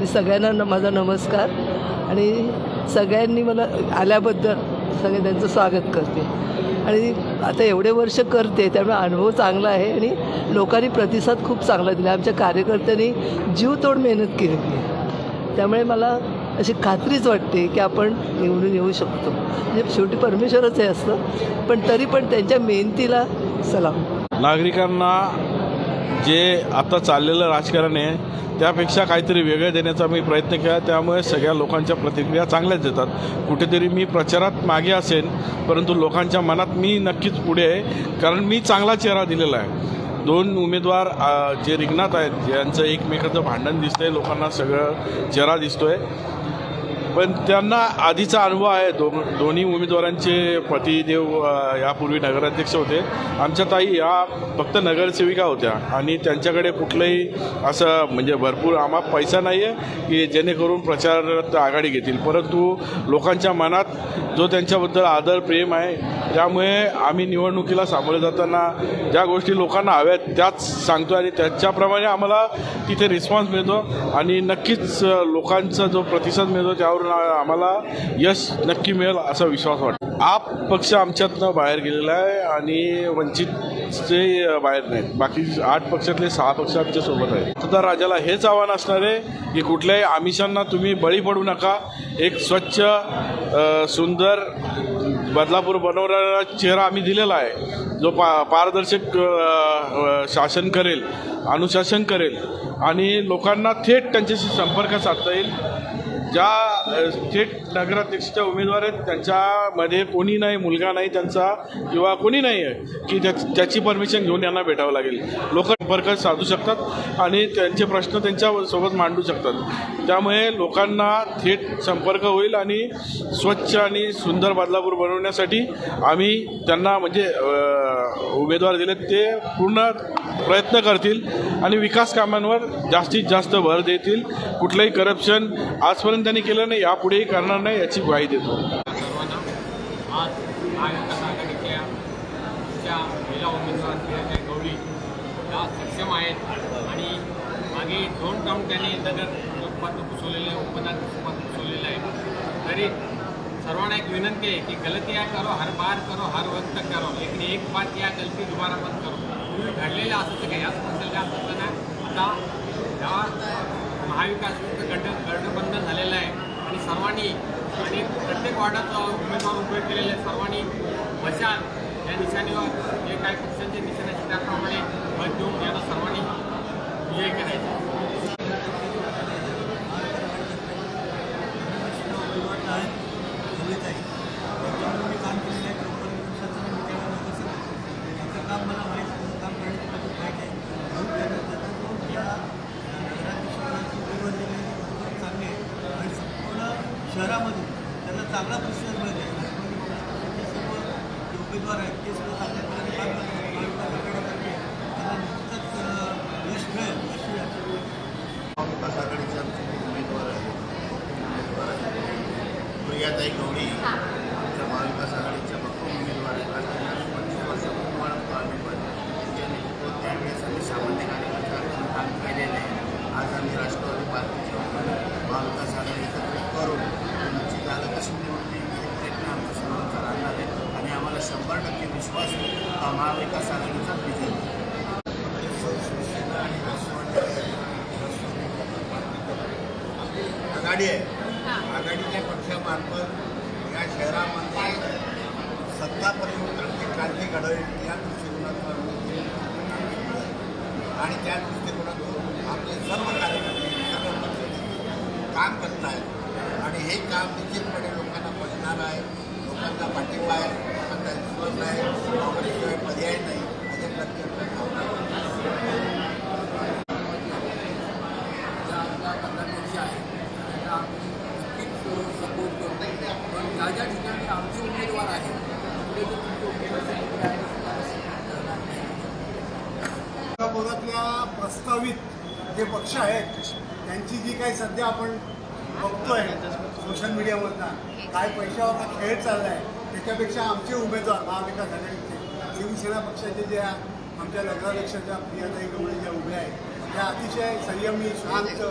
आणि सगळ्यांना न- माझा नमस्कार. आणि सगळ्यांनी मला आल्याबद्दल सगळे त्यांचं स्वागत करते. आणि आता एवढे वर्ष करते त्यामुळे अनुभव चांगला आहे आणि लोकांनी प्रतिसाद खूप चांगला दिला. आमच्या कार्यकर्त्यांनी जीवतोड मेहनत केलेली आहे. त्यामुळे मला अशी खात्रीच वाटते की आपण निवडून येऊ शकतो. म्हणजे शेवटी परमेश्वरच हे असतं पण तरी पण त्यांच्या मेहनतीला सलाम. नागरिकांना जे आता चाललेलं राजकारण आहे त्यापेक्षा काहीतरी वेगळं देण्याचा मी प्रयत्न केला. त्यामुळे सगळ्या लोकांच्या प्रतिक्रिया चांगल्याच देतात. कुठेतरी मी प्रचारात मागे असेन परंतु लोकांच्या मनात मी नक्कीच पुढे आहे कारण मी चांगला चेहरा दिलेला आहे. दोन उमेदवार जे रिंगणात आहेत ज्यांचं एकमेकाचं भांडण दिसतंय लोकांना सगळं चेहरा दिसतोय. पण त्यांना आधीचा अनुभव आहे. दो दोन्ही उमेदवारांचे पतिदेव यापूर्वी नगराध्यक्ष होते. आमच्या ताई या फक्त नगरसेविका होत्या आणि त्यांच्याकडे कुठलंही असं म्हणजे भरपूर आम्हा पैसा नाही आहे की जेणेकरून प्रचारात आघाडी घेतील. परंतु लोकांच्या मनात जो त्यांच्याबद्दल आदर प्रेम आहे त्यामुळे आम्ही निवडणुकीला सामोरे जाताना ज्या गोष्टी लोकांना हव्यात त्याच सांगतो आणि त्याच्याप्रमाणे आम्हाला तिथे रिस्पॉन्स मिळतो. आणि नक्कीच लोकांचा जो प्रतिसाद मिळतो त्यावर यावरून आम्हाला यश नक्की मिळेल असा विश्वास वाटतो. आप पक्ष आमच्यातनं बाहेर गेलेला आहे आणि वंचितचे बाहेर नाहीत. बाकी आठ पक्षातले सहा पक्ष आमच्यासोबत आहेत. सुद्धा राजाला हेच आव्हान असणार आहे की कुठल्याही आमिषांना तुम्ही बळी पडू नका. एक स्वच्छ सुंदर बदलापूर बनवणारा चेहरा आम्ही दिलेला आहे. जो पा पारदर्शक शासन करेल अनुशासन करेल आणि लोकांना थेट त्यांच्याशी संपर्क साधता येईल. ज्या अ, थेट नगराध्यक्षाच्या उमेदवार आहेत त्यांच्यामध्ये कोणी नाही मुलगा नाही त्यांचा किंवा कोणी नाही आहे की त्या त्याची परमिशन घेऊन यांना भेटावं लागेल. लोक संपर्क साधू शकतात आणि त्यांचे प्रश्न त्यांच्यासोबत मांडू शकतात. त्यामुळे लोकांना थेट संपर्क होईल आणि स्वच्छ आणि सुंदर बदलापूर बनवण्यासाठी आम्ही त्यांना म्हणजे उमेदवार दिलेत ते पूर्ण प्रयत्न करतील आणि विकास कामांवर जास्तीत जास्त भर देतील. कुठलंही करप्शन आजपर्यंत त्यांनी केलं नाही यापुढेही करणार नाही याची ग्वाही देतो. सर्वांना महिला सक्षम आहेत आणि मागे दोन टर्म त्यांनी नगर लोकपात्र आहे उपदान पुसवलेलं आहे तरी सर्वांना एक विनंती आहे की गलतियाँ करो हर बार करो हर वक्त करो लेकिन एक बात या गलती दुबारा पण करो पूर्वी घडलेलं असं काही असं नसेल का असं नाही आता या महाविकास गट गटबंधन झालेलं आहे. आणि सर्वांनी आणि प्रत्येक वार्डात उमेदवार उभे केलेले सर्वांनी मशाल या निशाणीवर जे काही पक्षांचे निशाणे आहेत त्याप्रमाणे मत देऊन यांना सर्वांनी विजय करायचा. शहरामध्ये त्यांना चांगला प्रतिसाद मिळत आहे. राष्ट्रवादी सर्व जे उमेदवार आहेत ते सुद्धा चांगल्या प्रकारे काम करतात. महाविकास आघाडीतर्फे त्यांना निश्चितच यश मिळेल अशी महाविकास आघाडीचे आमचे उमेदवार आहेत. उमेदवार आहेत. प्रियाताई गौडी आमच्या महाविकास आघाडीच्या भक्कम उमेदवार आहेत. पंचवीस आम्ही पण त्यांच्या नेतृत्वात त्यावेळेस आम्ही सामान्य कार्यकर्ता काम केलेलं आहे. आज आम्ही राष्ट्र पार्टीचे महाविकास आघाडी एकत्रित करून आमची झालं कशी निवडली एक प्रयत्न आमचा सर्वांचा राहणार आहे आणि आम्हाला शंभर टक्के विश्वास आहे हा महाविकास आघाडीचा विजय आघाडी आहे. आघाडीच्या पक्षामार्फत या शहरामध्ये सत्ता परिवर्तनाची क्रांती घडवली या दृष्टिकोनातून आणि त्या दृष्टिकोनातून आपले सर्व कार्यकर्ते सर्व काम करत आहेत आणि हे काम निश्चितपणे लोकांना पडणार आहे लोकांचा पाठिंबा आहे. पर्याय नाही भावना ज्या आमच्या त्यांना आम्ही नक्कीच सपोर्ट करतो पण ज्या ज्या ठिकाणी आमचे उमेदवार आहेत तिथे जे तुमचे भागातल्या प्रस्तावित जे पक्ष आहेत त्यांची जी काही सध्या आपण बघतोय सोशल मीडियामधनं काय पैशावरचा खेळ चालला आहे त्याच्यापेक्षा आमचे उमेदवार महाविकास आघाडीचे शिवसेना पक्षाचे जे आमच्या नगराध्यक्षाच्या प्रियाताई गवळी ज्या उभ्या आहेत या अतिशय संयमी शांत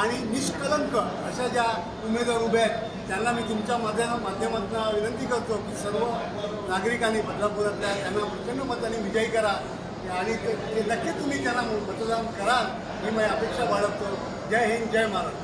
आणि निष्कलंक अशा ज्या उमेदवार उभे आहेत त्यांना मी तुमच्या माध्यम माध्यमातून विनंती करतो की सर्व नागरिकांनी बदलापुरातल्या त्यांना प्रचंड मताने विजयी करा. आणि ते नक्की तुम्ही त्यांना मतदान कराल ही मी अपेक्षा बाळगतो. जय हिंद जय महाराष्ट्र.